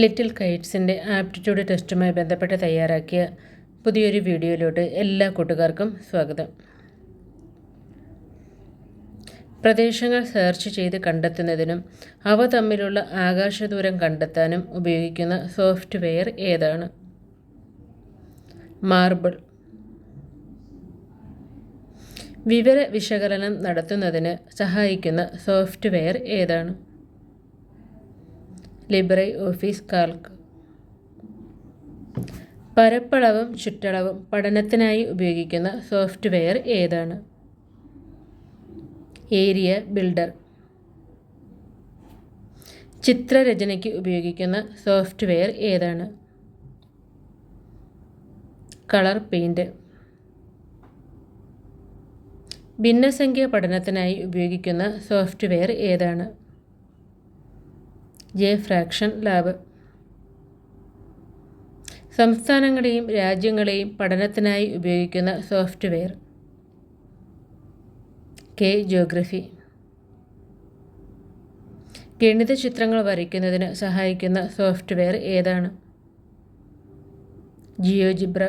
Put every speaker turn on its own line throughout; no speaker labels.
Little കൈറ്റ്സിന്റെ aptitude ടെസ്റ്റുമായി ബന്ധപ്പെട്ട് തയ്യാറാക്കിയ പുതിയൊരു വീഡിയോയിലോട്ട് എല്ലാ കൂട്ടുകാർക്കും സ്വാഗതം. പ്രദേശങ്ങൾ സെർച്ച് ചെയ്ത് കണ്ടെത്തുന്നതിനും അവ തമ്മിലുള്ള ആകാശദൂരം കണ്ടെത്താനും ഉപയോഗിക്കുന്ന സോഫ്റ്റ്വെയർ ഏതാണ്? മാർബിൾ. വിവര വിശകലനം നടത്തുന്നതിന് സഹായിക്കുന്ന സോഫ്റ്റ്വെയർ ഏതാണ്? ലിബ്രെ ഓഫീസ് കാൽക്ക് പരപ്പളവും ചുറ്റളവും പഠനത്തിനായി ഉപയോഗിക്കുന്ന സോഫ്റ്റ്വെയർ ഏതാണ്? Area builder. ചിത്രരചനയ്ക്ക് ഉപയോഗിക്കുന്ന സോഫ്റ്റ്വെയർ ഏതാണ്? കളർ പെയിന്റ് ഭിന്നസംഖ്യ പഠനത്തിനായി ഉപയോഗിക്കുന്ന സോഫ്റ്റ്വെയർ ഏതാണ്? ജെ ഫ്രാക്ഷൻ ലാബ് സംസ്ഥാനങ്ങളെയും രാജ്യങ്ങളെയും പഠനത്തിനായി ഉപയോഗിക്കുന്ന സോഫ്റ്റ്വെയർ. കെ ജിയോഗ്രഫി ഗണിത ചിത്രങ്ങൾ വരയ്ക്കുന്നതിന് സഹായിക്കുന്ന സോഫ്റ്റ്വെയർ ഏതാണ്? ജിയോജിബ്ര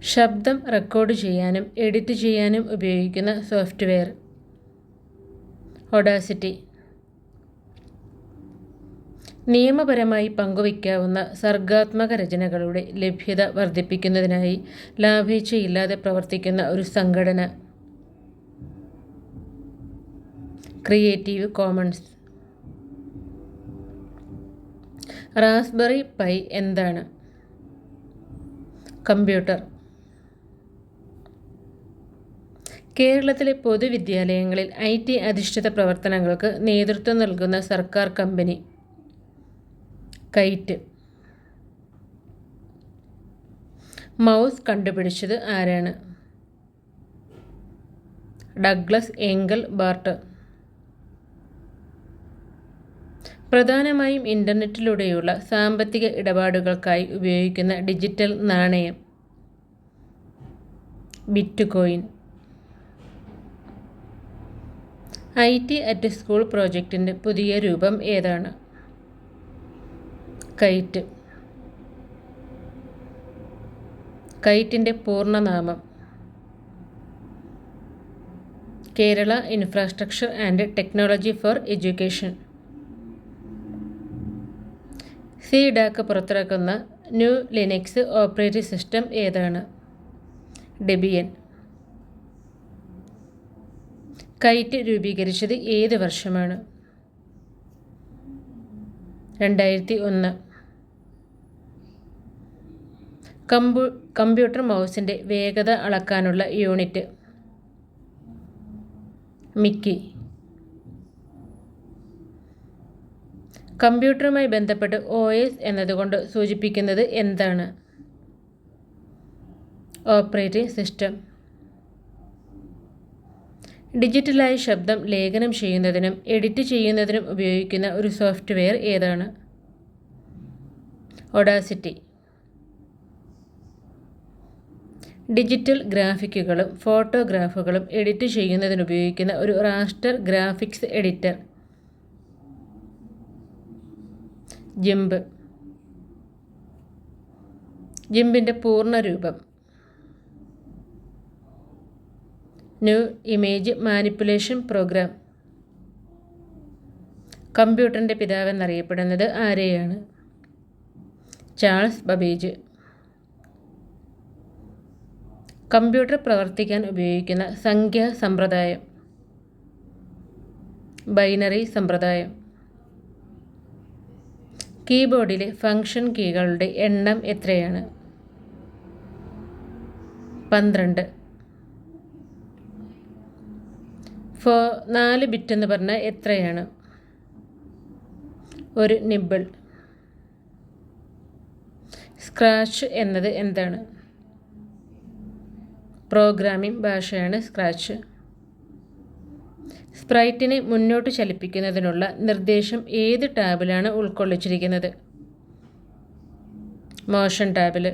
ശബ്ദം റെക്കോർഡ് ചെയ്യാനും എഡിറ്റ് ചെയ്യാനും ഉപയോഗിക്കുന്ന സോഫ്റ്റ്വെയർ. ഒഡാസിറ്റി നിയമപരമായി പങ്കുവയ്ക്കാവുന്ന സർഗാത്മക രചനകളുടെ ലഭ്യത വർദ്ധിപ്പിക്കുന്നതിനായി ലാഭേച്ഛയില്ലാതെ പ്രവർത്തിക്കുന്ന ഒരു സംഘടന. Creative commons. റാസ്ബെറി പൈ എന്താണ്? കമ്പ്യൂട്ടർ. കേരളത്തിലെ പൊതുവിദ്യാലയങ്ങളിൽ ഐ ടി അധിഷ്ഠിത പ്രവർത്തനങ്ങൾക്ക് നേതൃത്വം നൽകുന്ന സർക്കാർ കമ്പനി. കൈറ്റ്. മൗസ് കണ്ടുപിടിച്ചത് ആരാണ്? Douglas Engelbart. പ്രധാനമായും ഇന്റർനെറ്റിലൂടെയുള്ള സാമ്പത്തിക ഇടപാടുകൾക്കായി ഉപയോഗിക്കുന്ന ഡിജിറ്റൽ നാണയം. Bitcoin I T at school പ്രോജക്റ്റിന്റെ പുതിയ രൂപം ഏതാണ്? കൈറ്റ്. കൈറ്റിന്റെ പൂർണനാമം Kerala infrastructure and technology for education C DAC പുറത്തിറക്കുന്ന ന്യൂ ലിനക്സ് ഓപ്പറേറ്റിംഗ് സിസ്റ്റം ഏതാണ്? ഡെബിയൻ കൈറ്റ് രൂപീകരിച്ചത് ഏത് വർഷമാണ്? രണ്ടായിരത്തി ഒന്ന്. കമ്പു കമ്പ്യൂട്ടർ മൗസിന്റെ വേഗത അളക്കാനുള്ള യൂണിറ്റ്. മിക്കി. കമ്പ്യൂട്ടറുമായി ബന്ധപ്പെട്ട് ഒ എസ് എന്നതുകൊണ്ട് സൂചിപ്പിക്കുന്നത് എന്താണ്? Operating system. ഡിജിറ്റലായി ശബ്ദം ലേഖനം ചെയ്യുന്നതിനും എഡിറ്റ് ചെയ്യുന്നതിനും ഉപയോഗിക്കുന്ന ഒരു സോഫ്റ്റ്വെയർ ഏതാണ്? ഒഡാസിറ്റി. ഡിജിറ്റൽ ഗ്രാഫിക്കുകളും ഫോട്ടോഗ്രാഫുകളും എഡിറ്റ് ചെയ്യുന്നതിന് ഉപയോഗിക്കുന്ന ഒരു റാസ്റ്റർ ഗ്രാഫിക്സ് എഡിറ്റർ. ജിംബ് ജിംബിന്റെ പൂർണരൂപം. GNU image manipulation program. കമ്പ്യൂട്ടറിന്റെ പിതാവെന്നറിയപ്പെടുന്നത് ആരെയാണ്? Charles Babbage. കമ്പ്യൂട്ടർ പ്രവർത്തിക്കാൻ ഉപയോഗിക്കുന്ന സംഖ്യാ സമ്പ്രദായം. ബൈനറി സമ്പ്രദായം. കീബോർഡിലെ ഫംഗ്ഷൻ കീകളുടെ എണ്ണം എത്രയാണ്? പന്ത്രണ്ട്. ഫോ നാല് ബിറ്റ് എന്ന് പറഞ്ഞാൽ എത്രയാണ്? ഒരു നിബിൾ. സ്ക്രാച്ച് എന്നത് എന്താണ്? പ്രോഗ്രാമിംഗ് ഭാഷയാണ് സ്ക്രാച്ച് സ്പ്രൈറ്റിനെ മുന്നോട്ട് ചലിപ്പിക്കുന്നതിനുള്ള നിർദ്ദേശം ഏത് ടാബിലാണ് ഉൾക്കൊള്ളിച്ചിരിക്കുന്നത്? മോഷൻ ടാബിൽ.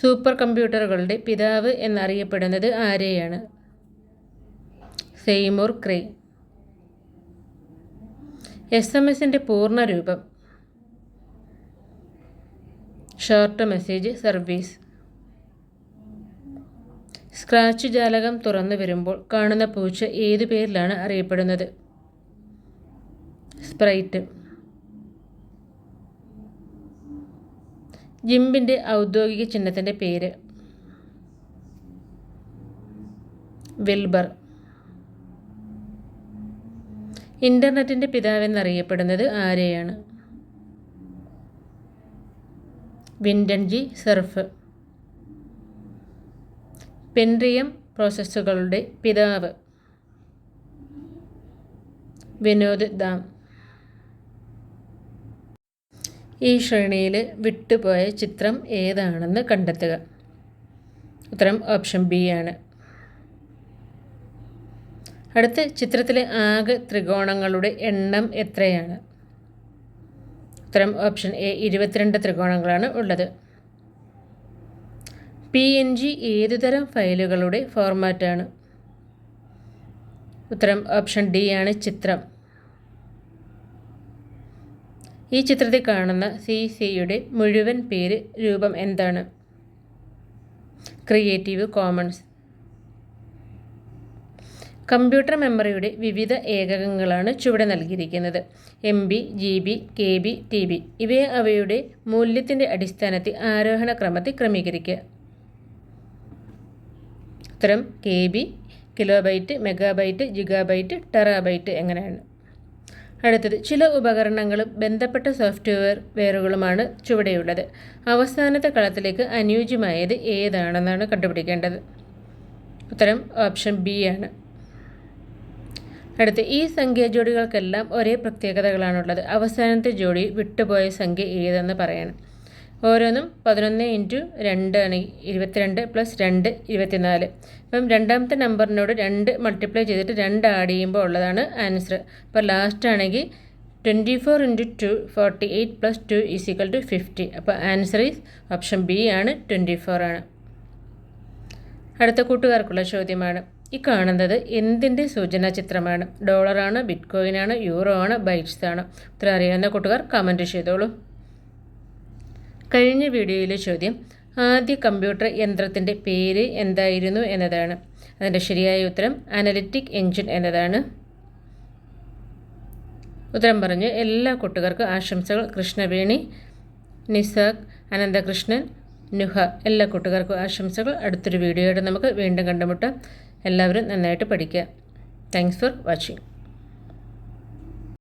സൂപ്പർ കമ്പ്യൂട്ടറുകളുടെ പിതാവ് എന്നറിയപ്പെടുന്നത് ആരെയാണ്? സെയ്മൂർ ക്രേ. എസ് എം എസിന്റെ പൂർണ രൂപം. Short message service. സ്ക്രാച്ച് ജാലകം തുറന്നു വരുമ്പോൾ കാണുന്ന പൂച്ച ഏതു പേരിലാണ് അറിയപ്പെടുന്നത്? സ്പ്രൈറ്റ്. ജിംബിന്റെ ഔദ്യോഗിക ചിഹ്നത്തിന്റെ പേര്. വിൽബർ. ഇന്റർനെറ്റിന്റെ പിതാവെന്നറിയപ്പെടുന്നത് ആരെയാണ്? വിൻഡൻജി സർഫ്. പെൻറിയം പ്രോസസ്സുകളുടെ പിതാവ്. വിനോദ് ദാം. ഈ ശ്രേണിയിൽ വിട്ടുപോയ ചിത്രം ഏതാണെന്ന് കണ്ടെത്തുക. ഉത്തരം ഓപ്ഷൻ ബി ആണ്. അടുത്ത ചിത്രത്തിലെ ആകെ ത്രികോണങ്ങളുടെ എണ്ണം എത്രയാണ്? ഉത്തരം ഓപ്ഷൻ എ ഇരുപത്തിരണ്ട് ത്രികോണങ്ങളാണ് ഉള്ളത്. പി എൻ ജി ഏതുതരം ഫയലുകളുടെ ഫോർമാറ്റാണ്? ഉത്തരം ഓപ്ഷൻ ഡി ആണ് ചിത്രം. ഈ ചിത്രത്തിൽ കാണുന്ന സി സിയുടെ മുഴുവൻ പേര് രൂപം എന്താണ്? ക്രിയേറ്റീവ് കോമൺസ് കമ്പ്യൂട്ടർ മെമ്മറിയുടെ വിവിധ ഏകകങ്ങളാണ് ചുവടെ നൽകിയിരിക്കുന്നത്. M B G B K B T B ഇവയെ അവയുടെ മൂല്യത്തിന്റെ അടിസ്ഥാനത്തിൽ ആരോഹണ ക്രമത്തിൽ ക്രമീകരിക്കുക. ഉത്തരം K B kilobyte megabyte gigabyte terabyte എങ്ങനെയാണ്? അടുത്തത് ചില ഉപകരണങ്ങളും ബന്ധപ്പെട്ട സോഫ്റ്റ്വെയർ വെയറുകളുമാണ് ചുവടെയുള്ളത്. അവസാനത്തെ കളത്തിലേക്ക് അനുയോജ്യമായത് ഏതാണെന്നാണ് കണ്ടുപിടിക്കേണ്ടത്? ഉത്തരം ഓപ്ഷൻ ബി ആണ്. അടുത്ത് ഈ സംഖ്യ ജോഡികൾക്കെല്ലാം ഒരേ പ്രത്യേകതകളാണുള്ളത്. അവസാനത്തെ ജോഡി വിട്ടുപോയ സംഖ്യ ഏതെന്ന് പറയണം. ഓരോന്നും പതിനൊന്ന് ഇന്റു രണ്ട് ആണ് ഇരുപത്തിരണ്ട് പ്ലസ് രണ്ട് ഇരുപത്തിനാല്. അപ്പം രണ്ടാമത്തെ നമ്പറിനോട് രണ്ട് മൾട്ടിപ്ലൈ ചെയ്തിട്ട് രണ്ട് ആഡ് ചെയ്യുമ്പോൾ ഉള്ളതാണ് ആൻസർ അപ്പോൾ ലാസ്റ്റ് ആണെങ്കിൽ twenty four into two forty eight plus two is equal to fifty അപ്പോൾ ആൻസർ ഈസ് ഓപ്ഷൻ ബി ആണ് ട്വന്റി ഫോർ ആണ്. അടുത്ത കൂട്ടുകാർക്കുള്ള ചോദ്യമാണ്. ഈ കാണുന്നത് എന്തിന്റെ സൂചനാ ചിത്രമാണ്? ഡോളറാണ് ബിറ്റ് കോയിനാണ് യൂറോ ആണ് ബൈറ്റ്സ് ആണ്? ഇത്ര അറിയാവുന്ന കൂട്ടുകാർ കമന്റ് ചെയ്തോളൂ. കഴിഞ്ഞ വീഡിയോയിലെ ചോദ്യം ആദ്യ കമ്പ്യൂട്ടർ യന്ത്രത്തിന്റെ പേര് എന്തായിരുന്നു എന്നതാണ്. അതിന്റെ ശരിയായ ഉത്തരം അനലിറ്റിക് എഞ്ചിൻ എന്നതാണ്. ഉത്തരം പറഞ്ഞ് എല്ലാ കൂട്ടുകാർക്കും ആശംസകൾ. കൃഷ്ണവേണി നിസാഖ് അനന്തകൃഷ്ണൻ നുഹ എല്ലാ കൂട്ടുകാർക്കും ആശംസകൾ. അടുത്തൊരു വീഡിയോയുടെ നമുക്ക് വീണ്ടും കണ്ടുമുട്ടാം. എല്ലാവരും നന്നായിട്ട് പഠിക്കുക. Thanks for watching